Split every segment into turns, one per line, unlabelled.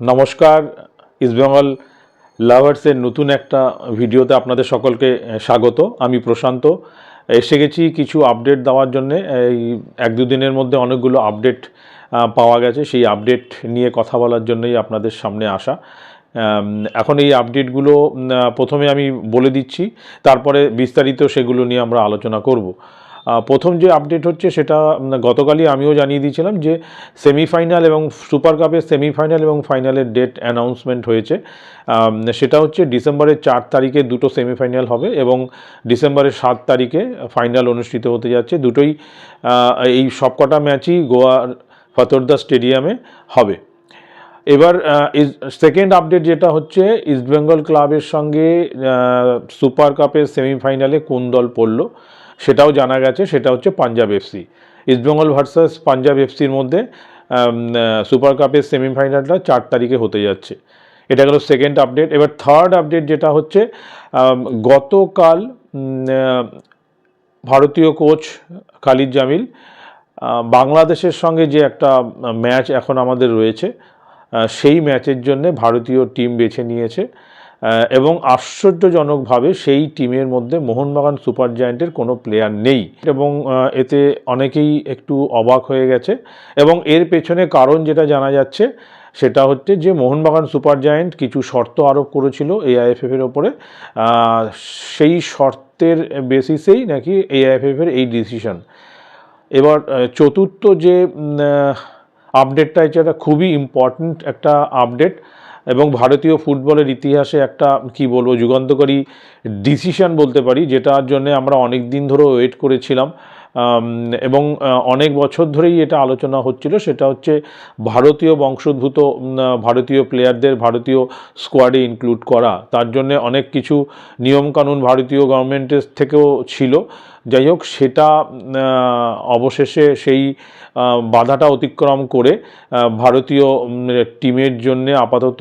নমস্কার ইস্টবেঙ্গল লাভার্সের নতুন একটা ভিডিওতে আপনাদের সকলকে স্বাগত। আমি প্রশান্ত। এসে গেছি কিছু আপডেট দেওয়ার জন্যে। এই এক দুদিনের মধ্যে অনেকগুলো আপডেট পাওয়া গেছে। সেই আপডেট নিয়ে কথা বলার জন্যই আপনাদের সামনে আসা। এখন এই আপডেটগুলো প্রথমে আমি বলে দিচ্ছি। তারপরে বিস্তারিত সেগুলো নিয়ে আমরা আলোচনা করব। প্রথম যে আপডেট হচ্ছে সেটা গতকালই আমিও জানিয়ে দিয়েছিলাম যে সেমিফাইনাল এবং সুপার কাপের সেমিফাইনাল এবং ফাইনালের ডেট অ্যানাউন্সমেন্ট হয়েছে। সেটা হচ্ছে ডিসেম্বরের চার তারিখে দুটো সেমিফাইনাল হবে এবং ডিসেম্বরের সাত তারিখে ফাইনাল অনুষ্ঠিত হতে যাচ্ছে। দুটোই এই সবকটা ম্যাচই গোয়ার ফতোরদা স্টেডিয়ামে হবে। এবার সেকেন্ড আপডেট যেটা হচ্ছে ইস্টবেঙ্গল ক্লাবের সঙ্গে সুপার কাপের সেমিফাইনালে কোন দল পড়ল? সেটাও জানা গেছে, সেটা হচ্ছে পাঞ্জাব এফসি ইস্টবেঙ্গল ভার্সাস পাঞ্জাব এফসির মধ্যে সুপার কাপের সেমিফাইনালটা চার তারিখে হতে যাচ্ছে। এটা গেল সেকেন্ড আপডেট এবার থার্ড আপডেট যেটা হচ্ছে গতকাল ভারতীয় কোচ খালিদ জামিল বাংলাদেশের সঙ্গে যে একটা ম্যাচ এখন আমাদের রয়েছে সেই ম্যাচের জন্য ভারতীয় টিম বেছে নিয়েছে। এবং আশ্চর্যজনকভাবে সেই টিমের মধ্যে মোহনবাগান সুপার জায়েন্টের কোনো প্লেয়ার নেই। এবং এতে অনেকেই একটু অবাক হয়ে গেছে। এবং এর পেছনে কারণ যেটা জানা যাচ্ছে, সেটা হচ্ছে যে মোহনবাগান সুপার জায়েন্ট কিছু শর্ত আরোপ করেছিল এআইএফএফ এর ওপরে সেই শর্তের বেসিসেই নাকি এআইএফএফ এর এই ডিসিশন। এবার চতুর্থ যে আপডেটটা, এটা খুবই ইম্পর্ট্যান্ট একটা আপডেট। এবং ভারতীয় ফুটবলের ইতিহাসে একটা, কি বলব, যুগান্তকারী ডিসিশন বলতে পারি, যেটার জন্য আমরা অনেক দিন ধরে ওয়েট করেছিলাম। এবং অনেক বছর ধরেই এটা আলোচনা হচ্ছিল, সেটা হচ্ছে ভারতীয় বংশোদ্ভূত ভারতীয় প্লেয়ারদের ভারতীয় স্কোয়াডে ইনক্লুড করা। তার জন্য অনেক কিছু নিয়মকানুন ভারতীয় গভর্নমেন্টের থেকেও ছিল। যাই হোক, সেটা অবশেষে সেই বাধাটা অতিক্রম করে ভারতীয় টিমের জন্য আপাতত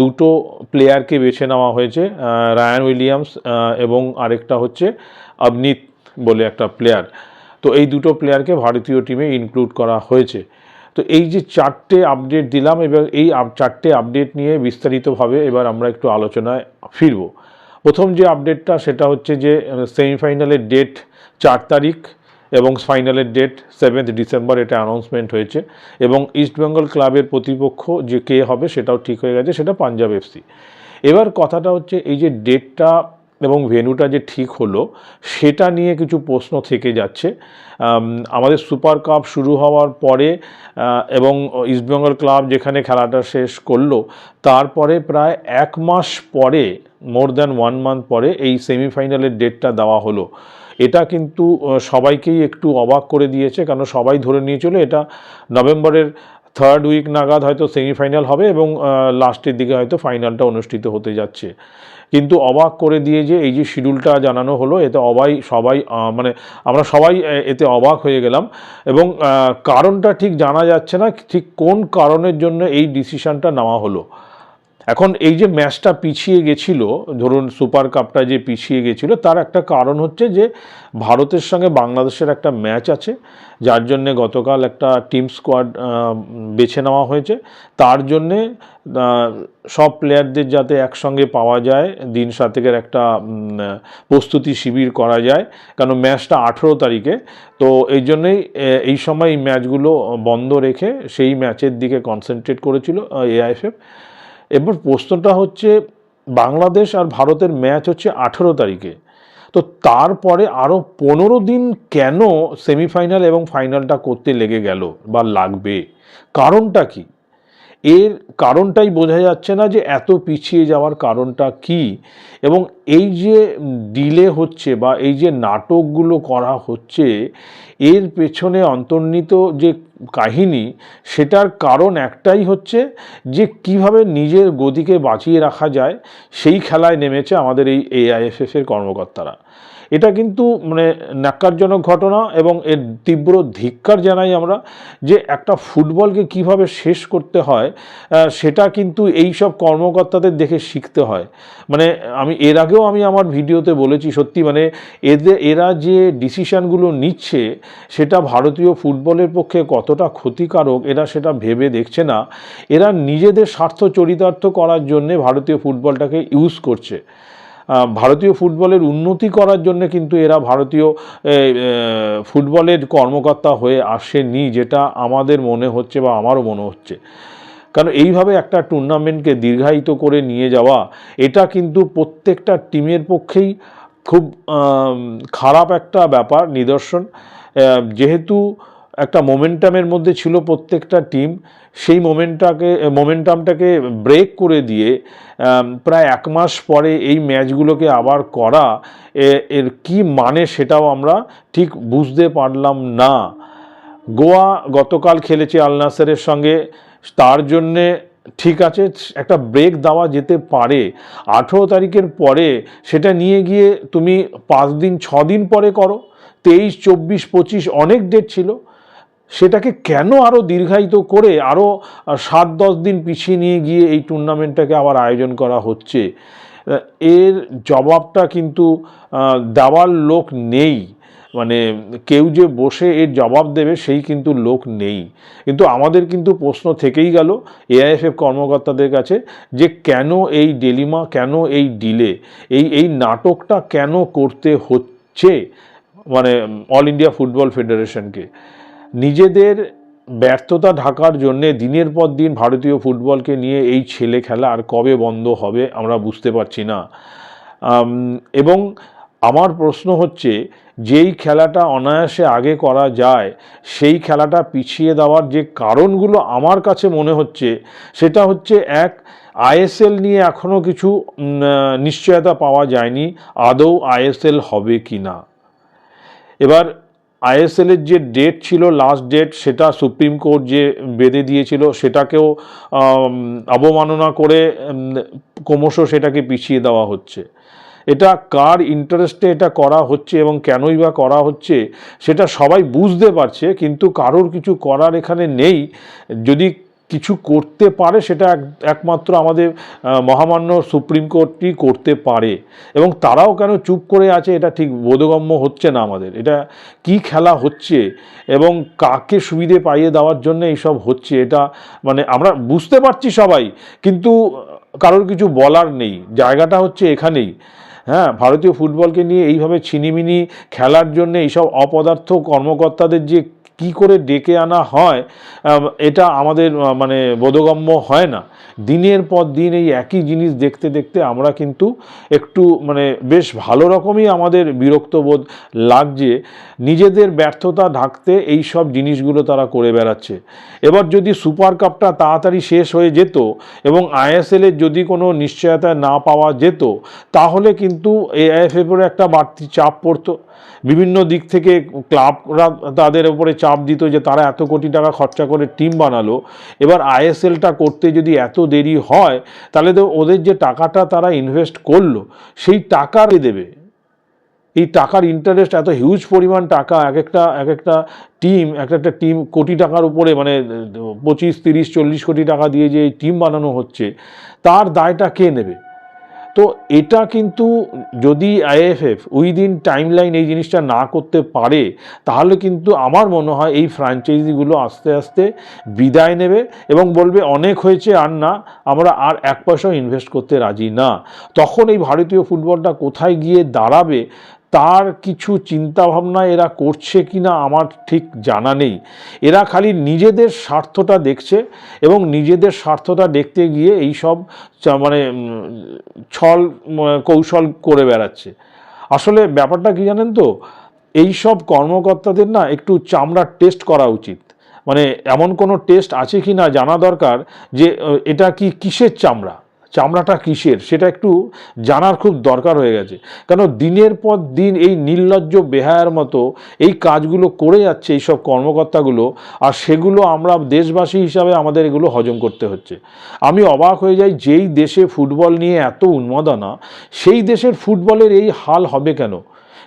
দুটো প্লেয়ারকে বেছে নেওয়া হয়েছে রায়ান উইলিয়ামস এবং আরেকটা হচ্ছে আবনিত বলে একটা প্লেয়ার তো এই দুটো প্লেয়ারকে ভারতীয় টিমে ইনক্লুড করা হয়েছে। তো এই যে চারটে আপডেট দিলাম, এবার এই চারটে আপডেট নিয়ে বিস্তারিতভাবে এবার আমরা একটু আলোচনায় ফিরব। প্রথম যে আপডেটটা সেটা হচ্ছে যে সেমিফাইনালের ডেট চার তারিখ এবং ফাইনালের ডেট সেভেন্থ ডিসেম্বর এটা অ্যানাউন্সমেন্ট হয়েছে এবং ইস্টবেঙ্গল ক্লাবের প্রতিপক্ষ যে কে হবে সেটাও ঠিক হয়ে গেছে, সেটা পাঞ্জাব এফসি। এবার কথাটা হচ্ছে এই যে ডেটটা এবং ভেন্যুটা যে ঠিক হলো, সেটা নিয়ে কিছু প্রশ্ন থেকে যাচ্ছে। আমাদের সুপার কাপ শুরু হওয়ার পরে এবং ইস্টবেঙ্গল ক্লাব যেখানে খেলাটা শেষ করল, তারপরে প্রায় এক মাস পরে মোর দ্যান ওয়ান মান্থ পরে এই সেমিফাইনালের ডেটটা দেওয়া হলো। এটা কিন্তু সবাইকেই একটু অবাক করে দিয়েছে কারণ সবাই ধরে নিয়েছিল এটা নভেম্বরের থার্ড উইক নাগাদ হয়তো সেমিফাইনাল হবে এবং লাস্টের দিকে হয়তো ফাইনালটা অনুষ্ঠিত হতে যাচ্ছে। কিন্তু অবাক করে দিয়ে যে এই যে শিডিউলটা জানানো হলো, এতে অবাই সবাই মানে আমরা সবাই এতে অবাক হয়ে গেলাম এবং কারণটা ঠিক জানা যাচ্ছে না, ঠিক কোন কারণের জন্য এই ডিসিশনটা নেওয়া হলো। এখন এই যে ম্যাচটা পিছিয়ে গেছিল, ধরুন সুপার কাপটা যে পিছিয়ে গেছিল, তার একটা কারণ হচ্ছে যে ভারতের সঙ্গে বাংলাদেশের একটা ম্যাচ আছে, যার জন্যে গতকাল একটা টিম স্কোয়াড বেছে নেওয়া হয়েছে। তার জন্যে সব প্লেয়ারদের যাতে একসঙ্গে পাওয়া যায়, দিন সাতেকের একটা প্রস্তুতি শিবির করা যায় কারণ ম্যাচটা আঠেরো তারিখে। তো এই জন্যেই এই সময় এই ম্যাচগুলো বন্ধ রেখে সেই ম্যাচের দিকে কনসেন্ট্রেট করেছিল এআইএফএফ এবার প্রশ্নটা হচ্ছে বাংলাদেশ আর ভারতের ম্যাচ হচ্ছে আঠেরো তারিখে। তো তারপরে আরও পনেরো দিন কেন সেমিফাইনাল এবং ফাইনালটা করতে লেগে গেল বা লাগবে? কারণটা কি? এর কারণটাই বোঝা যাচ্ছে না যে এত পিছিয়ে যাওয়ার কারণটা কি এবং এই যে ডিলে হচ্ছে বা এই যে নাটকগুলো করা হচ্ছে এর পেছনে অন্তর্নিত যে কাহিনী, সেটার কারণ একটাই হচ্ছে যে কীভাবে নিজের গতিকে বাঁচিয়ে রাখা যায়, সেই খেলায় নেমেছে আমাদের এই এআইএফএফ এর কর্মকর্তারা। এটা কিন্তু মানে ন্যাক্কারজনক ঘটনা এবং এর তীব্র ধিক্কার জানাই আমরা যে একটা ফুটবলকে কীভাবে শেষ করতে হয় সেটা কিন্তু এই সব কর্মকর্তাদের দেখে শিখতে হয়। মানে আমি, এর আগেও আমি আমার ভিডিওতে বলেছি সত্যি মানে এদের এরা যে ডিসিশনগুলো নিচ্ছে সেটা ভারতীয় ফুটবলের পক্ষে কতটা ক্ষতিকারক এরা সেটা ভেবে দেখছে না। এরা নিজেদের স্বার্থ চরিতার্থ করার জন্যে ভারতীয় ফুটবলটাকে ইউজ করছে। ভারতীয় ফুটবলের উন্নতি করার জন্য কিন্তু এরা ভারতীয় ফুটবলের কর্মকর্তা হয়ে আসেনি, যেটা আমাদের মনে হচ্ছে বা আমারও মনে হচ্ছে। কারণ এইভাবে একটা টুর্নামেন্টকে দীর্ঘায়িত করে নিয়ে যাওয়া, এটা কিন্তু প্রত্যেকটা টিমের পক্ষেই খুব খারাপ একটা ব্যাপার, নিদর্শন। যেহেতু একটা মোমেন্টামের মধ্যে ছিল প্রত্যেকটা টিম, সেই মোমেন্টাকে, মোমেন্টামটাকে ব্রেক করে দিয়ে প্রায় এক মাস পরে এই ম্যাচগুলোকে আবার করা এর কি মানে সেটাও আমরা ঠিক বুঝতে পারলাম না। গোয়া গতকাল খেলেছে আল নাসেরের সঙ্গে, তার জন্যে ঠিক আছে, একটা ব্রেক দেওয়া যেতে পারে। আঠেরো তারিখের পরে সেটা নিয়ে গিয়ে তুমি পাঁচ দিন, ছ দিন পরে করো। তেইশ, চব্বিশ, পঁচিশ অনেক ডেট ছিল। সেটাকে কেন আরও দীর্ঘায়িত করে আরও সাত, দশ দিন পিছিয়ে নিয়ে গিয়ে এই টুর্নামেন্টটাকে আবার আয়োজন করা হচ্ছে? এর জবাবটা কিন্তু দেওয়ার লোক নেই। মানে কেউ যে বসে এর জবাব দেবে সেই কিন্তু লোক নেই। কিন্তু আমাদের কিন্তু প্রশ্ন থেকেই গেল এআইএফএফ কর্মকর্তাদের কাছে যে কেন এই ডেলিমা, কেন এই ডিলে, এই এই নাটকটা কেন করতে হচ্ছে মানে অল ইন্ডিয়া ফুটবল ফেডারেশনকে। নিজেদের ব্যর্থতা ঢাকার জন্যে দিনের পর দিন ভারতীয় ফুটবলকে নিয়ে এই ছেলে খেলা আর কবে বন্ধ হবে আমরা বুঝতে পারছি না। এবং আমার প্রশ্ন হচ্ছে যেই খেলাটা অনায়াসে আগে করা যায়, সেই খেলাটা পিছিয়ে দেওয়ার যে কারণগুলো আমার কাছে মনে হচ্ছে, সেটা হচ্ছে এক, আইএসএল নিয়ে এখনও কিছু নিশ্চয়তা পাওয়া যায়নি, আদৌ আইএসএল হবে কি না। এবার আইএসএলের যে ডেট ছিল, লাস্ট ডেট, সেটা সুপ্রিম কোর্ট যে বেঁধে দিয়েছিল, সেটাকেও অবমাননা করে ক্রমশ সেটাকে পিছিয়ে দেওয়া হচ্ছে। এটা কার ইন্টারেস্টে এটা করা হচ্ছে এবং কেনই বা করা হচ্ছে, সেটা সবাই বুঝতে পারছে, কিন্তু কারোর কিছু করার এখানে নেই। যদি কিছু করতে পারে, সেটা এক- একমাত্র আমাদের মহামান্য সুপ্রিম কোর্টই করতে পারে। এবং তারাও কেন চুপ করে আছে, এটা ঠিক বোধগম্য হচ্ছে না আমাদের। এটা কি খেলা হচ্ছে এবং কাকে সুবিধে পাইয়ে দেওয়ার জন্য এইসব হচ্ছে, এটা মানে আমরা বুঝতে পারছি সবাই, কিন্তু কারোর কিছু বলার নেই। জায়গাটা হচ্ছে এখানেই। হ্যাঁ ভারতীয় ফুটবলকে নিয়ে এইভাবে ছিনিমিনি খেলার জন্য এইসব অপদার্থ কর্মকর্তাদের যে কি করে ডেকে আনা হয় এটা আমাদের মানে বোধগম্য হয় না। দিনের পর দিন এই একই জিনিস দেখতে দেখতে আমরা কিন্তু একটু মানে বেশ ভালো রকমই আমাদের বিরক্ত বোধ লাগছে। নিজেদের ব্যর্থতা ঢাকতে এই সব জিনিসগুলো তারা করে বেড়াচ্ছে। এবার যদি সুপার কাপটা তাড়াতাড়ি শেষ হয়ে যেত এবং আইএসএল এর যদি কোনো নিশ্চয়তা না পাওয়া যেত, তাহলে কিন্তু এআইএফএফ এর একটা বাড়তি চাপ পড়তো। বিভিন্ন দিক থেকে ক্লাবরা তাদের উপরে চাপ দিত যে তারা এত কোটি টাকা খরচা করে টিম বানালো। এবার আইএসএলটা করতে যদি এত দেরি হয়, তাহলে তো ওদের যে টাকাটা তারা ইনভেস্ট করল, সেই টাকা দেবে? এই টাকার ইন্টারেস্ট এত হিউজ পরিমাণ টাকা, এক একটা এক একটা টিম এক একটা টিম কোটি টাকার উপরে মানে পঁচিশ, তিরিশ, চল্লিশ কোটি টাকা দিয়ে যে টিম বানানো হচ্ছে, তার দায়টা কে নেবে? তো এটা কিন্তু যদি আইএফএফ উইদিন টাইম লাইন এই জিনিসটা না করতে পারে, তাহলে কিন্তু আমার মনে হয় এই ফ্র্যাঞ্চাইজিগুলো আস্তে আস্তে বিদায় নেবে এবং বলবে অনেক হয়েছে আর না, আমরা আর এক পয়সাও ইনভেস্ট করতে রাজি না। তখন এই ভারতীয় ফুটবলটা কোথায় গিয়ে দাঁড়াবে তার কিছু চিন্তাভাবনা এরা করছে কি না আমার ঠিক জানা নেই। এরা খালি নিজেদের স্বার্থটা দেখছে এবং নিজেদের স্বার্থটা দেখতে গিয়ে এই সব মানে ছল কৌশল করে বেড়াচ্ছে। আসলে ব্যাপারটা কি জানেন তো? এই সব কর্মকর্তাদের না একটু চামড়ার টেস্ট করা উচিত। মানে এমন কোনো টেস্ট আছে কি না জানা দরকার যে এটা কি কিসের চামড়া? চামড়াটা কিসের? সেটা একটু জানার খুব দরকার হয়ে গেছে। কেন দিনের পর দিন এই নির্লজ্জ বেহায়ার মতো এই কাজগুলো করে যাচ্ছে এইসব কর্মকর্তাগুলো, আর সেগুলো আমরা দেশবাসী হিসাবে আমাদের এগুলো হজম করতে হচ্ছে। আমি অবাক হয়ে যাই যেই দেশে ফুটবল নিয়ে এত উন্মাদনা, সেই দেশের ফুটবলের এই হাল হবে কেন?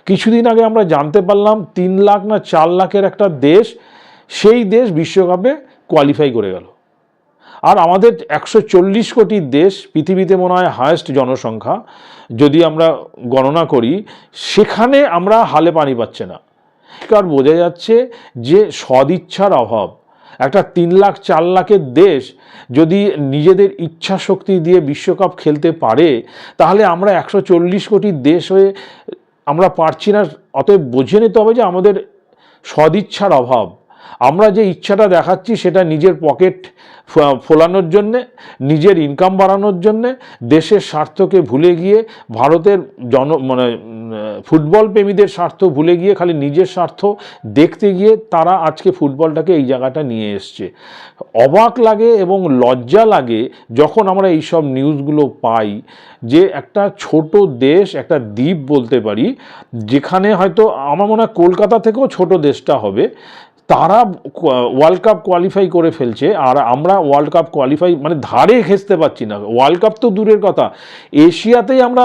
কিছুদিন আগে আমরা জানতে পারলাম তিন লাখ না চার লাখের একটা দেশ, সেই দেশ বিশ্বকাপে কোয়ালিফাই করে গেল। আর আমাদের একশো চল্লিশ কোটি দেশ পৃথিবীতে মনে হয় হায়েস্ট জনসংখ্যা, যদি আমরা গণনা করি, সেখানে আমরা হালে পানি পাচ্ছে না। কার বোঝা যাচ্ছে যে সদিচ্ছার অভাব, একটা তিন লাখ, চার লাখের দেশ যদি নিজেদের ইচ্ছা শক্তি দিয়ে বিশ্বকাপ খেলতে পারে, তাহলে আমরা একশো কোটির দেশ হয়ে আমরা পারছি না। অতএব বুঝে নিতে হবে যে আমাদের সদিচ্ছার অভাব। আমরা যে ইচ্ছাটা দেখাচ্ছি সেটা নিজের পকেট ফোলানোর জন্যে, নিজের ইনকাম বাড়ানোর জন্যে, দেশের স্বার্থকে ভুলে গিয়ে, ভারতের জন মানে ফুটবল প্রেমীদের স্বার্থ ভুলে গিয়ে খালি নিজের স্বার্থ দেখতে গিয়ে তারা আজকে ফুটবলটাকে এই জায়গাটা নিয়ে এসছে। অবাক লাগে এবং লজ্জা লাগে যখন আমরা এইসব নিউজগুলো পাই যে একটা ছোট দেশ, একটা দ্বীপ বলতে পারি, যেখানে হয়তো আমার মনে হয় কলকাতা থেকেও ছোট দেশটা হবে তারা ওয়ার্ল্ড কাপ কোয়ালিফাই করে ফেলছে, আর আমরা ওয়ার্ল্ড কাপ কোয়ালিফাই মানে ধারে ঘেঁচতে পারছি না। ওয়ার্ল্ড কাপ তো দূরের কথা। এশিয়াতেই আমরা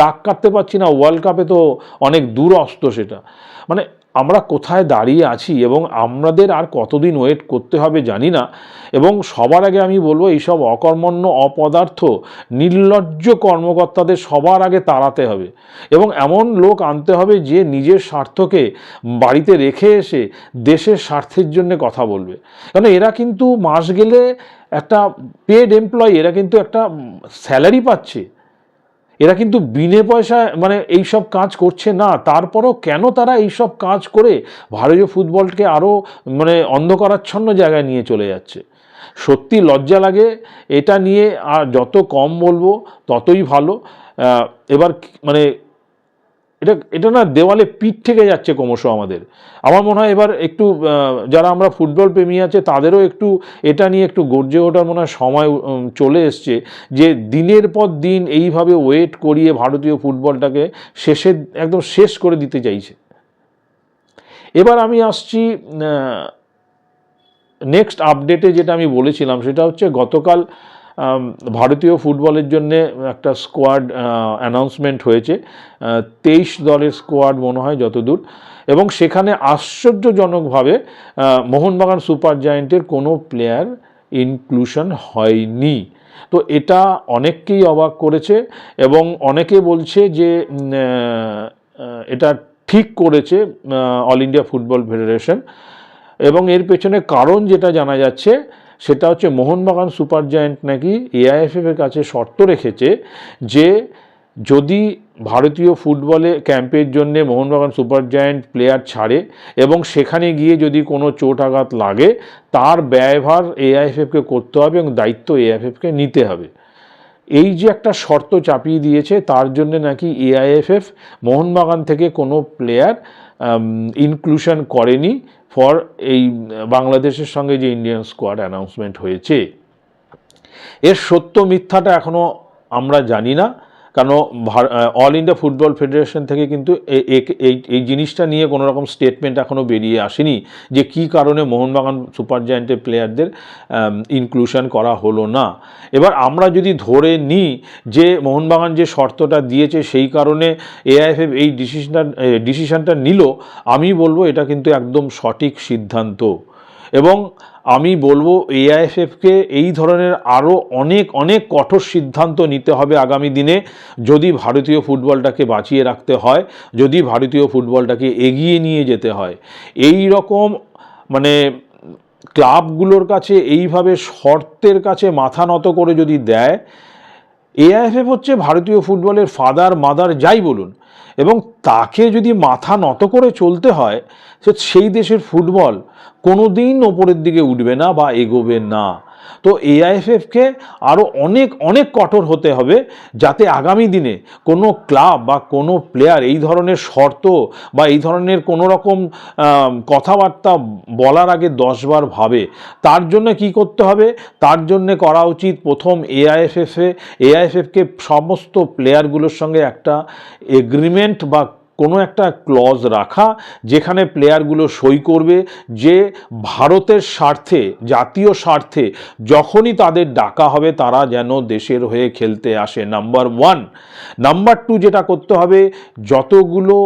দাগ কাটতে পারছি না। ওয়ার্ল্ড কাপে তো অনেক দূর অস্ত সেটা। মানে আমরা কোথায় দাঁড়িয়ে আছি এবং আমাদের আর কতদিন ওয়েট করতে হবে জানি না। এবং সবার আগে আমি বলব, এইসব অকর্মণ্য অপদার্থ, নির্লজ্জ কর্মকর্তাদের সবার আগে তাড়াতে হবে। এবং এমন লোক আনতে হবে যে নিজের স্বার্থকে বাড়িতে রেখে এসে দেশের স্বার্থের জন্য কথা বলবে। কারণ এরা কিন্তু মাস গেলে একটা পেড এমপ্লয়ি এরা কিন্তু একটা স্যালারি পাচ্ছে। এরা কিন্তু বিনে পয়সা মানে এই সব কাজ করছে না। তারপরও কেন তারা এই সব কাজ করে ভারতীয় ফুটবলকে আরও মানে অন্ধকারাচ্ছন্ন জায়গায় নিয়ে চলে যাচ্ছে? সত্যি লজ্জা লাগে। এটা নিয়ে আর যত কম বলব, ততই ভালো। এবার মানে এটা এটা না দেওয়ালে পিঠ থেকে যাচ্ছে ক্রমশ আমাদের। আমার মনে হয় এবার একটু যারা আমরা ফুটবল প্রেমী আছে, তাদেরও একটু এটা নিয়ে একটু গর্জে ওঠার মনে হয় সময় চলে এসছে যে দিনের পর দিন এইভাবে ওয়েট করিয়ে ভারতীয় ফুটবলটাকে শেষে একদম শেষ করে দিতে চাইছে। এবার আমি আসছি নেক্সট আপডেটে যেটা আমি বলেছিলাম, সেটা হচ্ছে গতকাল ভারতীয় ফুটবলের জন্য একটা স্কোয়াড অ্যানাউন্সমেন্ট হয়েছে। তেইশ দলের স্কোয়াড মনে হয় যতদূর। এবং সেখানে আশ্চর্যজনকভাবে মোহনবাগান সুপার জায়েন্টের কোনো প্লেয়ার ইনক্লুশন হয়নি। তো এটা অনেককেই অবাক করেছে এবং অনেকে বলছে যে এটা ঠিক করেছে অল ইন্ডিয়া ফুটবল ফেডারেশন এবং এর পেছনে কারণ যেটা জানা যাচ্ছে সেটা হচ্ছে মোহনবাগান সুপার জায়েন্ট নাকি এআইএফএফের কাছে শর্ত রেখেছে যে যদি ভারতীয় ফুটবলে ক্যাম্পের জন্য মোহনবাগান সুপার জায়েন্ট প্লেয়ার ছাড়ে এবং সেখানে গিয়ে যদি কোনো চোট আঘাত লাগে, তার ব্যয়ভার এআইএফএফকে করতে হবে এবং দায়িত্ব এআইএফএফকে নিতে হবে। এই যে একটা শর্ত চাপিয়ে দিয়েছে, তার জন্য নাকি এআইএফএফ মোহনবাগান থেকে কোনো প্লেয়ার ইনক্লুশন করেনি ফর এই, বাংলাদেশের সঙ্গে যে ইন্ডিয়ান স্কোয়াড অ্যানাউন্সমেন্ট হয়েছে। এর সত্য মিথ্যাটা এখনও আমরা জানি না। কারণ অল ইন্ডিয়া ফুটবল ফেডারেশন থেকে কিন্তু এই এই জিনিসটা নিয়ে কোনো রকম স্টেটমেন্ট এখনও বেরিয়ে আসেনি যে কী কারণে মোহনবাগান সুপার জায়েন্টের প্লেয়ারদের ইনক্লুশন করা হলো না। এবার আমরা যদি ধরে নিই যে মোহনবাগান যে শর্তটা দিয়েছে সেই কারণে এআইএফএফ এই ডিসিশনটা ডিসিশনটা নিল, আমি বলব এটা কিন্তু একদম সঠিক সিদ্ধান্ত। এবং আমি বলব এআইএফএফকে এই ধরনের আরও অনেক অনেক কঠোর সিদ্ধান্ত নিতে হবে আগামী দিনে যদি ভারতীয় ফুটবলটাকে বাঁচিয়ে রাখতে হয়, যদি ভারতীয় ফুটবলটাকে এগিয়ে নিয়ে যেতে হয়। এই রকম মানে ক্লাবগুলোর কাছে এইভাবে শর্তের কাছে মাথা নত করে যদি দেয় এআইএফএফ হচ্ছে ভারতীয় ফুটবলের ফাদার মাদার যাই বলুন এবং তাকে যদি মাথা নত করে চলতে হয় সেই দেশের ফুটবল কোনো দিন ওপরের দিকে উঠবে না বা এগোবে না। তো এআইএফএফকে আরও অনেক অনেক কঠোর হতে হবে যাতে আগামী দিনে কোনো ক্লাব বা কোনো প্লেয়ার এই ধরনের শর্ত বা এই ধরনের কোনো রকম কথাবার্তা বলার আগে দশবার ভাবে। তার জন্য কি করতে হবে? তার জন্যে করা উচিত প্রথম এআইএফএফে এআইএফএফকে সমস্ত প্লেয়ারগুলোর সঙ্গে একটা এগ্রিমেন্ট বা কোনো একটা ক্লজ রাখা যেখানে প্লেয়ারগুলো সই করবে যে ভারতের স্বার্থে, জাতীয় স্বার্থে যখনই তাদের ডাকা হবে তারা যেন দেশের হয়ে খেলতে আসে। নাম্বার ওয়ান নাম্বার টু যেটা করতে হবে, যতগুলো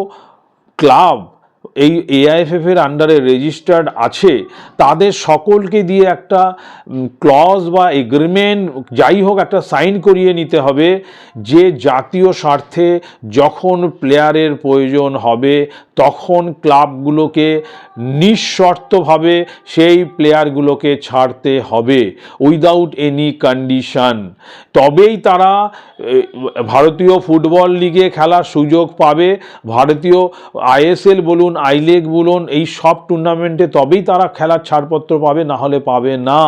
ক্লাব এই এআইএফএফ এর আন্ডারে রেজিস্টার্ড আছে, তাদের সকলকে দিয়ে একটা ক্লজ বা এগ্রিমেন্ট যাই হোক একটা সাইন করিয়ে নিতে হবে যে জাতীয় স্বার্থে যখন প্লেয়ারের প্রয়োজন হবে তখন ক্লাবগুলোকে নিঃশর্তভাবে সেই প্লেয়ারগুলোকে ছাড়তে হবে উইদাউট এনি কন্ডিশন তবেই তারা ভারতীয় ফুটবল লিগে খেলার সুযোগ পাবে। ভারতীয় আইএসএল বলুন, আই লিগ বলুন, এই সব টুর্নামেন্টে তবেই তারা খেলার ছাড়পত্র পাবে, না হলে পাবে না।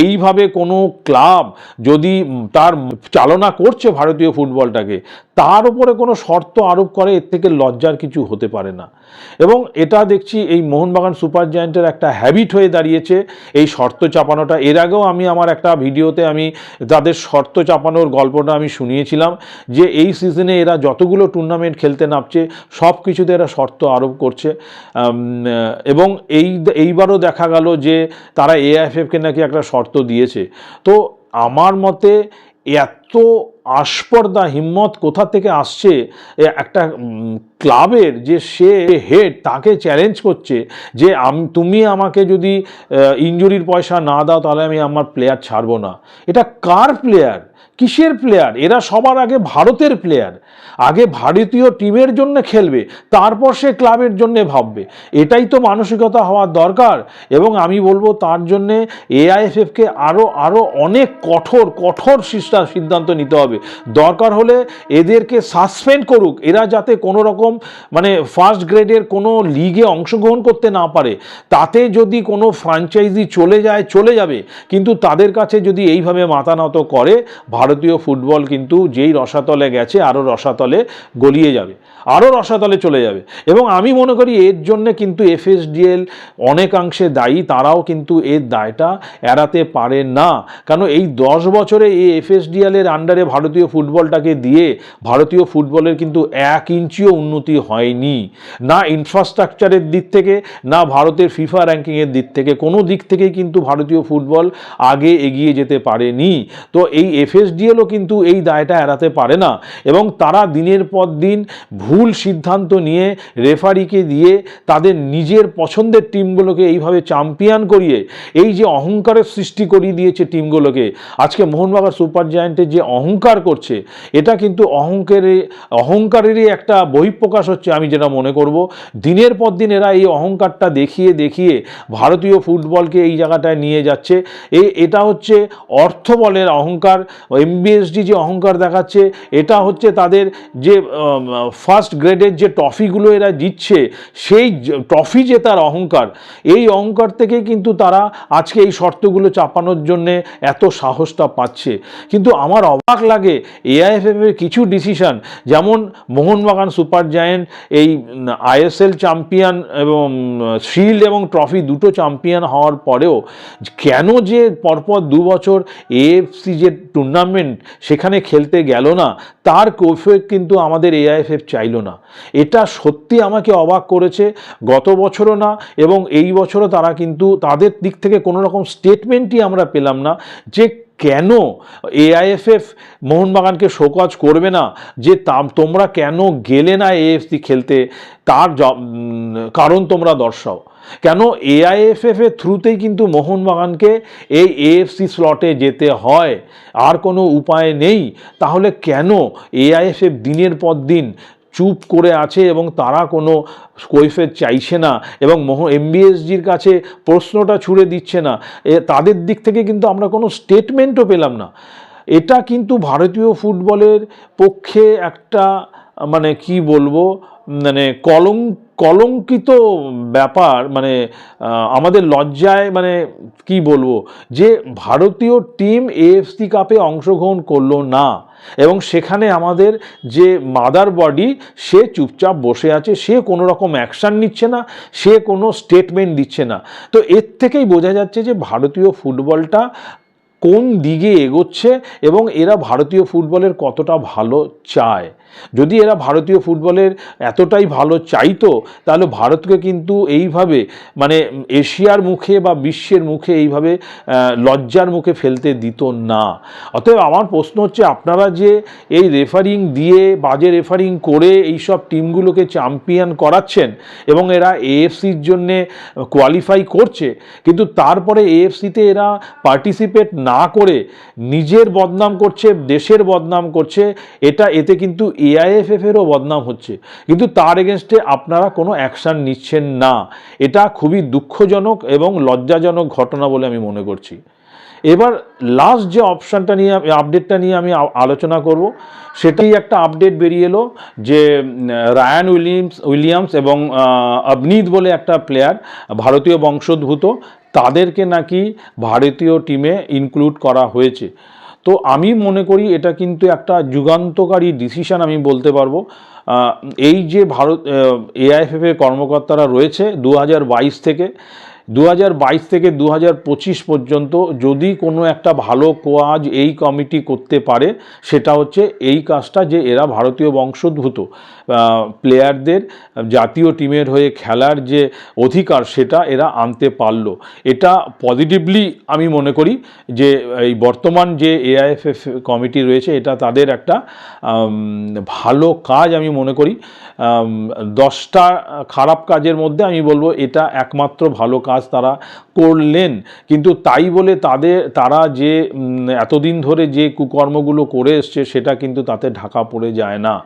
এইভাবে কোনো ক্লাব যদি তার চালনা করছে ভারতীয় ফুটবলটাকে তার উপরে কোনো শর্ত আরোপ করে, এর থেকে লজ্জার কিছু হতে পারে না। এবং এটা দেখছি এই মোহনবাগান সুপার জায়েন্টের একটা হ্যাবিট হয়ে দাঁড়িয়েছে এই শর্ত চাপানোটা। এর আগেও আমি আমার একটা ভিডিওতে আমি তাদের শর্ত চাপানোর গল্পটা আমি শুনিয়েছিলাম যে এই সিজনে এরা যতগুলো টুর্নামেন্ট খেলতে নামছে, সব কিছুতে এরা শর্ত আরোপ করছে। এবং এই, এইবারও দেখা গেল যে তারা এআইএফএফকে নাকি একটা শর্ত দিয়েছে। তো আমার মতে এত আস্পর্দা হিম্মত কোথা থেকে আসছে? একটা ক্লাবের যে সে হেড তাকে চ্যালেঞ্জ করছে যে আম, তুমি আমাকে যদি ইঞ্জুরির পয়সা না দাও তাহলে আমি আমার প্লেয়ার ছাড়বো না। এটা কার প্লেয়ার কিসের প্লেয়ার এরা সবার আগে ভারতের প্লেয়ার আগে ভারতীয় টিমের জন্য খেলবে, তারপর সে ক্লাবের জন্য ভাববে। এটাই তো মানসিকতা হওয়ার দরকার এবং আমি বলব তার জন্যে এআইএফএফকে আরও আরও অনেক কঠোর কঠোর সিদ্ধান্ত নিতে হবে। দরকার হলে এদেরকে সাসপেন্ড করুক। এরা যাতে কোনো রকম মানে ফার্স্ট গ্রেডের কোনো লিগে অংশগ্রহণ করতে না পারে। তাতে যদি কোনো ফ্র্যাঞ্চাইজি চলে যায়, চলে যাবে। কিন্তু তাদের কাছে যদি এইভাবে মাথা নত করে ভারতীয় ফুটবল কিন্তু যেই রসাতলে গেছে আরও রসাতলে গলিয়ে যাবে আরও রসাতলে চলে যাবে। এবং আমি মনে করি এর জন্য কিন্তু এফএসডিএল অনেকাংশে দায়ী, তারাও কিন্তু এর দায়টা এড়াতে পারে না। কারণ এই দশ বছরে এই এফএসডিএলের আন্ডারে ভারতীয় ফুটবলটাকে দিয়ে ভারতীয় ফুটবলের কিন্তু এক ইঞ্চিও উন্নতি হয়নি। না ইনফ্রাস্ট্রাকচারের দিক থেকে, না ভারতের ফিফা র্যাঙ্কিংয়ের দিক থেকে, কোনো দিক থেকেই কিন্তু ভারতীয় ফুটবল আগে এগিয়ে যেতে পারেনি। তো এই এফএসডিএলও কিন্তু এই দায়টা এড়াতে পারে না এবং তারা দিনের পর দিন ভুল সিদ্ধান্ত নিয়ে রেফারিকে দিয়ে তাদের নিজের পছন্দের টিমগুলোকে এইভাবে চ্যাম্পিয়ন করিয়ে এই যে অহংকারের সৃষ্টি করিয়ে দিয়েছে টিমগুলোকে, আজকে মোহনবাগান সুপার জায়ান্টের যে অহংকার করছে, এটা কিন্তু অহংকারে, অহংকারেরই একটা বহিঃপ্রকাশ হচ্ছে আমি যেটা মনে করব। দিনের পর দিন এরা এই অহংকারটা দেখিয়ে দেখিয়ে ভারতীয় ফুটবলকে এই জায়গাটায় নিয়ে যাচ্ছে। এই এটা হচ্ছে অর্থবলের অহংকার এমবিএসডি যে অহংকার দেখাচ্ছে, এটা হচ্ছে তাদের যে ফার্স্ট গ্রেডের যে ট্রফিগুলো এরা জিতছে, সেই ট্রফি জেতার অহংকার, এই অহংকার থেকে কিন্তু তারা আজকে এই শর্তগুলো চাপানোর জন্যে এত সাহসটা পাচ্ছে। কিন্তু আমার অবাক লাগে এআইএফএফ এর কিছু ডিসিশন যেমন মোহনবাগান সুপার জায়েন্ট, এই আইএসএল চ্যাম্পিয়ন এবং শিল্ড এবং ট্রফি দুটো চ্যাম্পিয়ন হওয়ার পরেও, কেন যে পরপর দু বছর এএফসি যে টুর্নামেন্ট সেখানে খেলতে গেল না, তার কৈফিয়ত কিন্তু আমাদের এআইএফএফ চাইলো না। এটা সত্যি আমাকে অবাক করেছে, গত বছরও না এবং এই বছরও তারা কিন্তু তাদের দিক থেকে কোনো রকম স্টেটমেন্টই আমরা পেলাম না যে কেন এআইএফএফ মোহনবাগানকে শোকজ করবে না, যে তোমরা কেন গেলে না এএফসি খেলতে, তার কারণ তোমরা দর্শাও। কেন এআইএফএফ এর থ্রুতেই কিন্তু মোহনবাগানকে এই এএফসি স্লটে যেতে হয়? আর কোনো উপায় নেই? তাহলে কেন এআইএফএফ দিনের পর দিন চুপ করে আছে এবং তারা কোনো কৈফের চাইছে না এবং মোহ এমবিএসজির কাছে প্রশ্নটা ছুড়ে দিচ্ছে না? এ তাদের দিক থেকে কিন্তু আমরা কোনো স্টেটমেন্টও পেলাম না। এটা কিন্তু ভারতীয় ফুটবলের পক্ষে একটা মানে কি বলব মানে কলঙ্ক কলঙ্কিত ব্যাপার মানে আমাদের লজ্জায় মানে কি বলব, যে ভারতীয় টিম এএফসি কাপে অংশগ্রহণ করল না এবং সেখানে আমাদের যে মাদার বডি সে চুপচাপ বসে আছে, সে কোনো রকম অ্যাকশান নিচ্ছে না, সে কোনো স্টেটমেন্ট দিচ্ছে না। তো এর থেকেই বোঝা যাচ্ছে যে ভারতীয় ফুটবলটা কোন দিকে এগোচ্ছে এবং এরা ভারতীয় ফুটবলের কতটা ভালো চায়। যদি এরা ভারতীয় ফুটবলের এতটাই ভালো চাইতো, তাহলে ভারতকে কিন্তু এইভাবে মানে এশিয়ার মুখে বা বিশ্বের মুখে এইভাবে লজ্জার মুখে ফেলতে দিত না। অতএব আমার প্রশ্ন হচ্ছে, আপনারা যে এই রেফারিং দিয়ে, বাজে রেফারিং করে এই সব টিমগুলোকে চ্যাম্পিয়ন করাচ্ছেন এবং এরা এএফসির জন্যে কোয়ালিফাই করছে, কিন্তু তারপরে এএফসিতে এরা পার্টিসিপেট না করে নিজের বদনাম করছে, দেশের বদনাম করছে, এটা এতে কিন্তু এআইএফএফ এরও বদনাম হচ্ছে। কিন্তু তার এগেনস্টে আপনারা কোনো অ্যাকশান নিচ্ছেন না। এটা খুবই দুঃখজনক এবং লজ্জাজনক ঘটনা বলে আমি মনে করছি। এবার লাস্ট যে অপশানটা নিয়ে আপডেটটা নিয়ে আমি আলোচনা করব সেটাই একটা আপডেট বেরিয়ে এলো যে রায়ান উইলিয়ামস উইলিয়ামস এবং আহ, আবনীত বলে একটা প্লেয়ার ভারতীয় বংশোদ্ভূত তাদেরকে নাকি ভারতীয় টিমে ইনক্লুড করা হয়েছে। তো আমি মনে করি এটা কিন্তু একটা যুগান্তকারী ডিসিশন আমি বলতে পারব। এই যে ভারত এআইএফএফ এর কর্মকর্তারা রয়েছে দু হাজার বাইশ থেকে দু হাজার বাইশ থেকে দু হাজার পঁচিশ পর্যন্ত যদি কোনো একটা ভালো কাজ এই কমিটি করতে পারে, সেটা হচ্ছে এই কাজটা যে এরা ভারতীয় বংশোদ্ভূত প্লেয়ারদের জাতীয় টিমের হয়ে খেলার যে অধিকার, সেটা এরা আনতে পারল। এটা পজিটিভলি আমি মনে করি যে এই বর্তমান যে এআইএফএফ কমিটি রয়েছে, এটা তাদের একটা ভালো কাজ আমি মনে করি। দশটা খারাপ কাজের মধ্যে আমি বলব এটা একমাত্র ভালো কাজ তারা করলেন। কিন্তু তাই বলে তাদের, তারা যে এতদিন ধরে যে কুকর্মগুলো করে এসছে, সেটা কিন্তু তাতে ঢাকা পড়ে যায় না।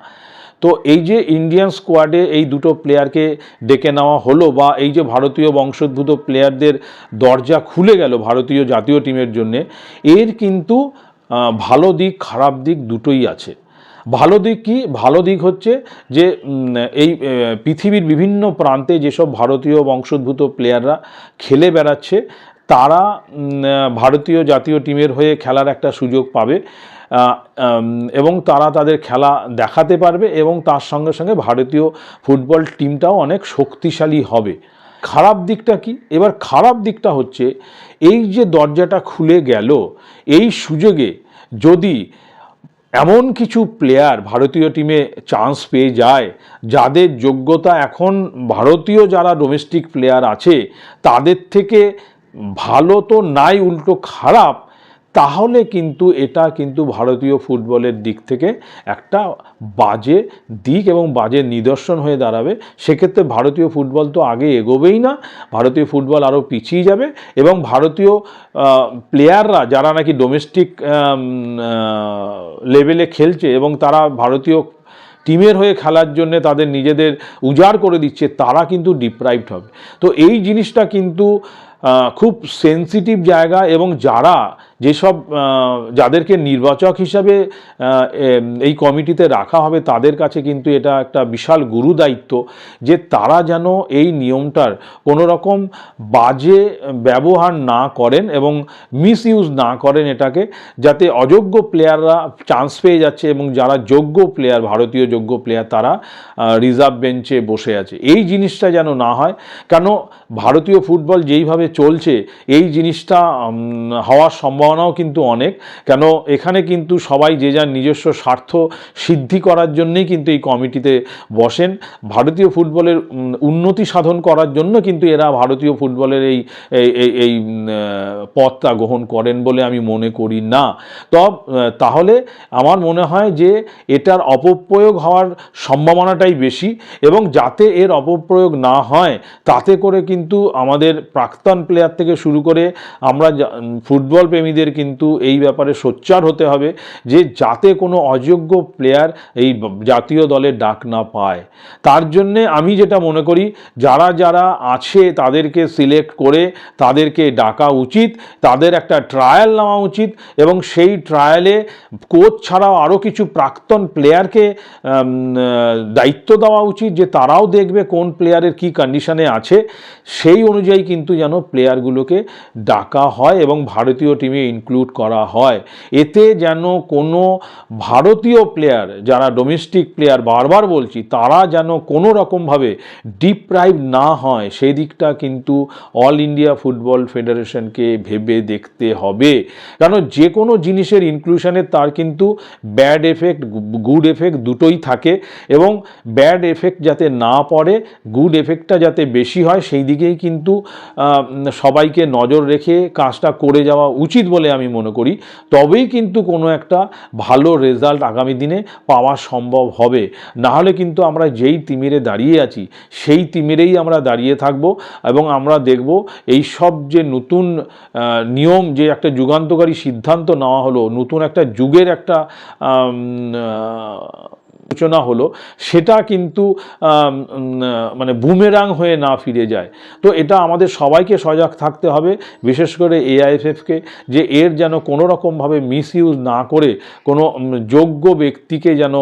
তো এই যে ইন্ডিয়ান স্কোয়াডে এই দুটো প্লেয়ারকে ডেকে নেওয়া হলো বা এই যে ভারতীয় বংশোদ্ভূত প্লেয়ারদের দরজা খুলে গেল ভারতীয় জাতীয় টিমের জন্যে, এর কিন্তু ভালো দিক, খারাপ দিক দুটোই আছে। ভালো দিক কি? ভালো দিক হচ্ছে যে এই পৃথিবীর বিভিন্ন প্রান্তে যেসব ভারতীয় বংশোদ্ভূত প্লেয়াররা খেলে বেড়াচ্ছে, তারা ভারতীয় জাতীয় টিমের হয়ে খেলার একটা সুযোগ পাবে। এবং তারা তাদের খেলা দেখাতে পারবে এবং তার সঙ্গে সঙ্গে ভারতীয় ফুটবল টিমটাও অনেক শক্তিশালী হবে। খারাপ দিকটা কি? এবার খারাপ দিকটা হচ্ছে, এই যে দরজাটা খুলে গেল, এই সুযোগে যদি এমন কিছু প্লেয়ার ভারতীয় টিমে চান্স পেয়ে যায়, যাদের যোগ্যতা এখন ভারতীয় যারা ডোমেস্টিক প্লেয়ার আছে, তাদের থেকে ভালো তো নাই, উল্টো খারাপ। তাহলে কিন্তু এটা কিন্তু ভারতীয় ফুটবলের দিক থেকে একটা বাজে দিক এবং বাজে নিদর্শন হয়ে দাঁড়াবে। সেক্ষেত্রে ভারতীয় ফুটবল তো আগে এগোবেই না, ভারতীয় ফুটবল আরও পিছিয়ে যাবে এবং ভারতীয় প্লেয়াররা যারা নাকি ডোমেস্টিক লেভেলে খেলছে এবং তারা ভারতীয় টিমের হয়ে খেলার জন্য তাদের নিজেদের উজাড় করে দিচ্ছে, তারা কিন্তু ডিপ্রাইভড হবে। তো এই জিনিসটা কিন্তু খুব সেন্সিটিভ জায়গা এবং যারা যেসব যাদেরকে নির্বাচক হিসাবে এই কমিটিতে রাখা হবে তাদের কাছে কিন্তু এটা একটা বিশাল গুরু দায়িত্ব যে তারা যেন এই নিয়মটার কোনো রকম বাজে ব্যবহার না করেন এবং মিস ইউজ না করেন এটাকে, যাতে অযোগ্য প্লেয়াররা চান্স পেয়ে যাচ্ছে এবং যারা যোগ্য প্লেয়ার ভারতীয় যোগ্য প্লেয়ার তারা রিজার্ভ বেঞ্চে বসে আছে। এই জিনিসটা যেন না হয়, কেন ভারতীয় ফুটবল যেইভাবে চলছে, এই জিনিসটা হওয়ার সম্ভাবনাও কিন্তু অনেক। কেন এখানে কিন্তু সবাই যে যার নিজস্ব স্বার্থ সিদ্ধি করার জন্যই কিন্তু এই কমিটিতে বসেন। ভারতীয় ফুটবলের উন্নতি সাধন করার জন্য কিন্তু এরা ভারতীয় ফুটবলের এই, এই- পথটা গ্রহণ করেন বলে আমি মনে করি না। তব তাহলে আমার মনে হয় যে এটার অপপ্রয়োগ হওয়ার সম্ভাবনাটাই বেশি এবং যাতে এর অপপ্রয়োগ না হয়, তাতে করে কিন্তু আমাদের প্রাক্তন প্লেয়ার থেকে শুরু করে আমরা ফুটবল প্রেমীদের কিন্তু এই ব্যাপারে সোচ্চার হতে হবে যে যাতে কোনো অযোগ্য প্লেয়ার এই জাতীয় দলে ডাক না পায়। তার জন্যে আমি যেটা মনে করি, যারা যারা আছে তাদেরকে সিলেক্ট করে তাদেরকে ডাকা উচিত, তাদের একটা ট্রায়াল নেওয়া উচিত এবং সেই ট্রায়ালে কোচ ছাড়াও আরও কিছু প্রাক্তন প্লেয়ারকে দায়িত্ব দেওয়া উচিত যে তারাও দেখবে কোন প্লেয়ারের কি কন্ডিশনে আছে। সেই অনুযায়ী কিন্তু যেন প্লেয়ারগুলোকে ডাকা হয় এবং ভারতীয় টিমে ইনক্লুড করা হয়। এতে যেন কোনো ভারতীয় প্লেয়ার যারা ডোমেস্টিক প্লেয়ার বারবার বলছি, তারা যেন কোনো রকমভাবে ডিপ্রাইভ না হয়। সেই দিকটা কিন্তু অল ইন্ডিয়া ফুটবল ফেডারেশনকে ভেবে দেখতে হবে। কারণ যে কোনো জিনিসের ইনক্লুশনে তার কিন্তু ব্যাড এফেক্ট গুড এফেক্ট দুটোই থাকে এবং ব্যাড এফেক্ট যাতে না পড়ে গুড এফেক্টটা যাতে বেশি হয়, সেই দিকেই কিন্তু সবাইকে নজর রেখে কাজটা করে যাওয়া উচিত বলে আমি মনে করি। তবেই কিন্তু কোনো একটা ভালো রেজাল্ট আগামী দিনে পাওয়া সম্ভব হবে। না হলে কিন্তু আমরা যেই তিমিরে দাঁড়িয়ে আছি, সেই তিমিরেই আমরা দাঁড়িয়ে থাকব এবং আমরা দেখব এই সব যে নতুন নিয়ম, যে একটা যুগান্তকারী সিদ্ধান্ত নেওয়া হলো, নতুন একটা যুগের একটা সূচনা হলো, সেটা কিন্তু মানে বুমেরাং হয়ে না ফিরে যায়। তো এটা আমাদের সবাইকে সজাগ থাকতে হবে, বিশেষ করে এআইএফএফকে, যে এর যেন কোনো রকমভাবে মিস ইউজ না করে, কোনো যোগ্য ব্যক্তিকে যেন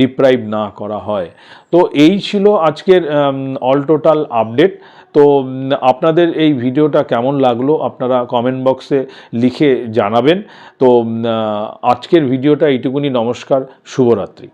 ডিপ্রাইভ না করা হয়। তো এই ছিল আজকের অল টোটাল আপডেট তো আপনাদের এই ভিডিওটা কেমন লাগল আপনারা কমেন্ট বক্সে লিখে জানাবেন। তো আজকের ভিডিওটা এইটুকুনি, নমস্কার, শুভরাত্রি।